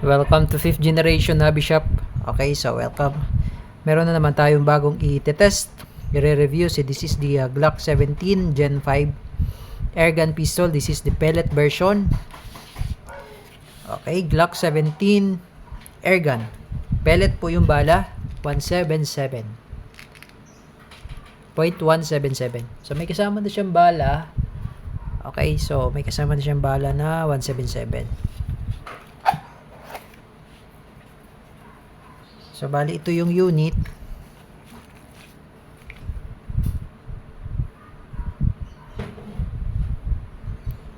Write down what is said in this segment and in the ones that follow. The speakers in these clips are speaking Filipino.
Welcome to 5th generation hobby shop. Okay, so welcome. Meron na naman tayong bagong i-test. I-review. So this is the uh, Glock 17 Gen 5 airgun pistol. This is the pellet version. Okay, Glock 17 airgun. Pellet po yung bala. 177. .177. So may kasama na siyang bala. Okay, so may kasama na siyang bala na 177. So, bali ito yung unit.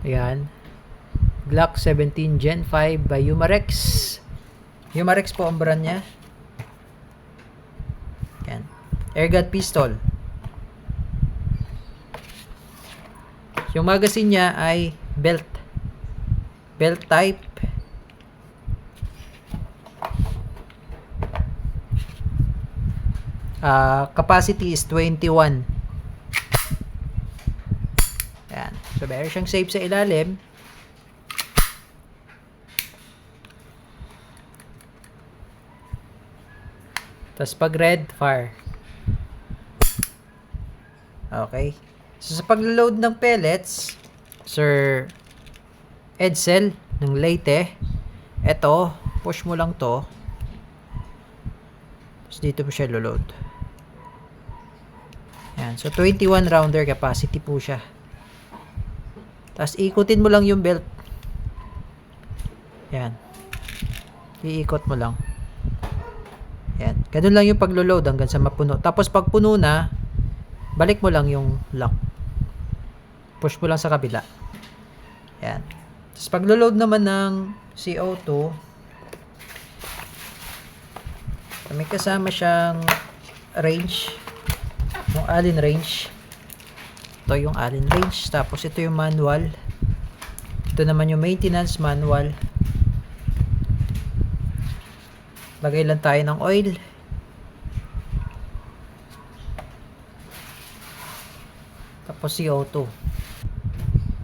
Ayan. Glock 17 Gen 5 by Umarex. Umarex po ang brand niya. Ayan. Airgun pistol. Yung magazine niya ay belt. Belt type. Uh, capacity is 21. Ayan. So, meron siyang safe sa ilalim. Tapos, pag red, fire. Okay. So, sa pag-load ng pellets, Sir Edsel, ng Leyte, eto, push mo lang to. Tapos, dito mo siya load. Yan. So, 21 rounder capacity po siya. Tapos, ikutin mo lang yung belt. Yan. Iikot mo lang. Yan. Ganun lang yung paglo-load hanggang sa mapuno. Tapos, pag puno na, balik mo lang yung lock. Push mo lang sa kabila. Yan. Tapos, paglo-load naman ng CO2, may kasama siyang range yung Allen range. Ito yung Allen range. Tapos ito yung manual. Ito naman yung maintenance manual. Lagay lang tayo ng oil. Tapos CO2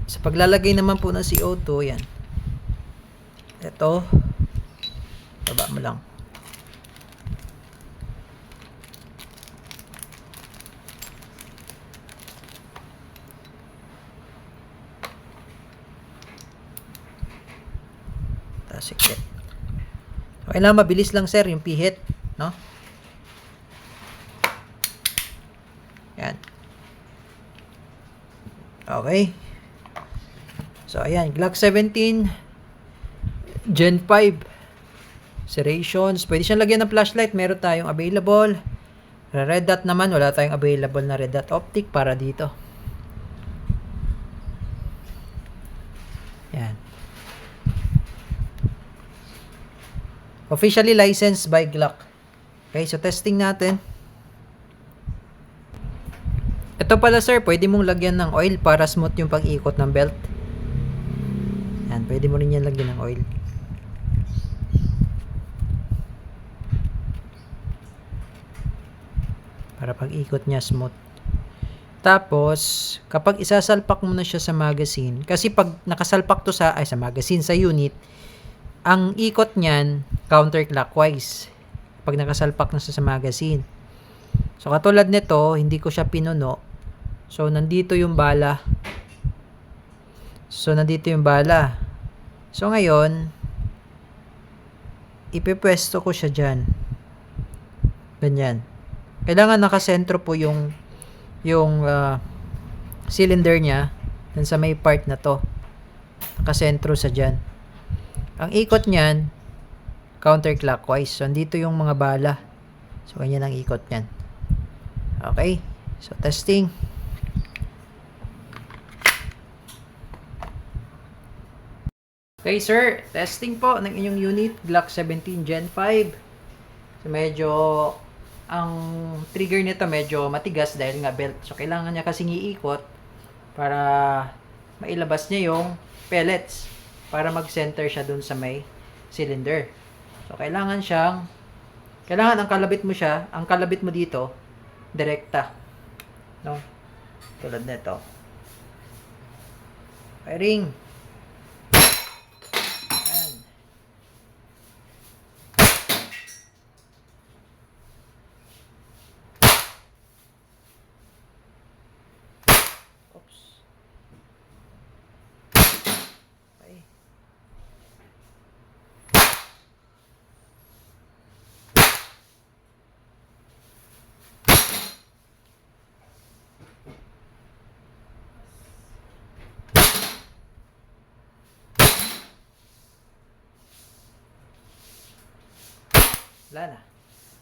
sa paglalagay naman po ng CO2 yan. Ito. Baba mo lang Tapos sikit. Okay lang, mabilis lang sir yung pihit. No? Yan. Okay. So, ayan. Glock 17 Gen 5 serrations. Pwede siyang lagyan ng flashlight. Meron tayong available. Red dot naman. Wala tayong available na red dot optic para dito. Yan. Officially licensed by Glock. Okay, so testing natin. Ito pala sir, pwede mong lagyan ng oil para smooth yung pag-ikot ng belt. Yan, pwede mo rin yan lagyan ng oil. Para pag-ikot niya smooth. Tapos, kapag isasalpak mo na siya sa magazine, kasi pag nakasalpak to sa, ay sa magazine, sa unit, ang ikot niyan counterclockwise pag nakasalpak na sa, magazine. So katulad nito, hindi ko siya pinuno. So nandito yung bala. So nandito yung bala. So ngayon, ipepwesto ko siya dyan. Ganyan. Kailangan nakasentro po yung yung uh, cylinder niya dun sa may part na to. Nakasentro sa dyan. Ang ikot niyan, counterclockwise. So, andito yung mga bala. So, ganyan ang ikot niyan. Okay. So, testing. Okay, sir. Testing po ng inyong unit. Glock 17 Gen 5. So, medyo ang trigger nito medyo matigas dahil nga belt. So, kailangan niya kasing iikot para mailabas niya yung pellets para mag-center siya dun sa may cylinder. So, kailangan siyang, kailangan ang kalabit mo siya, ang kalabit mo dito, direkta. No? Tulad nito. Firing. Ayan. Wala na.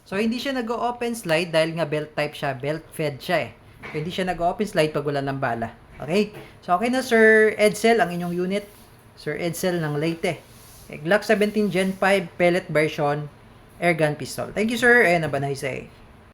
So, hindi siya nag-open slide dahil nga belt type siya. Belt fed siya eh. So, hindi siya nag-open slide pag wala ng bala. Okay? So, okay na Sir Edsel, ang inyong unit. Sir Edsel ng Leyte. Glock 17 Gen 5 pellet version airgun pistol. Thank you sir and have a nice day.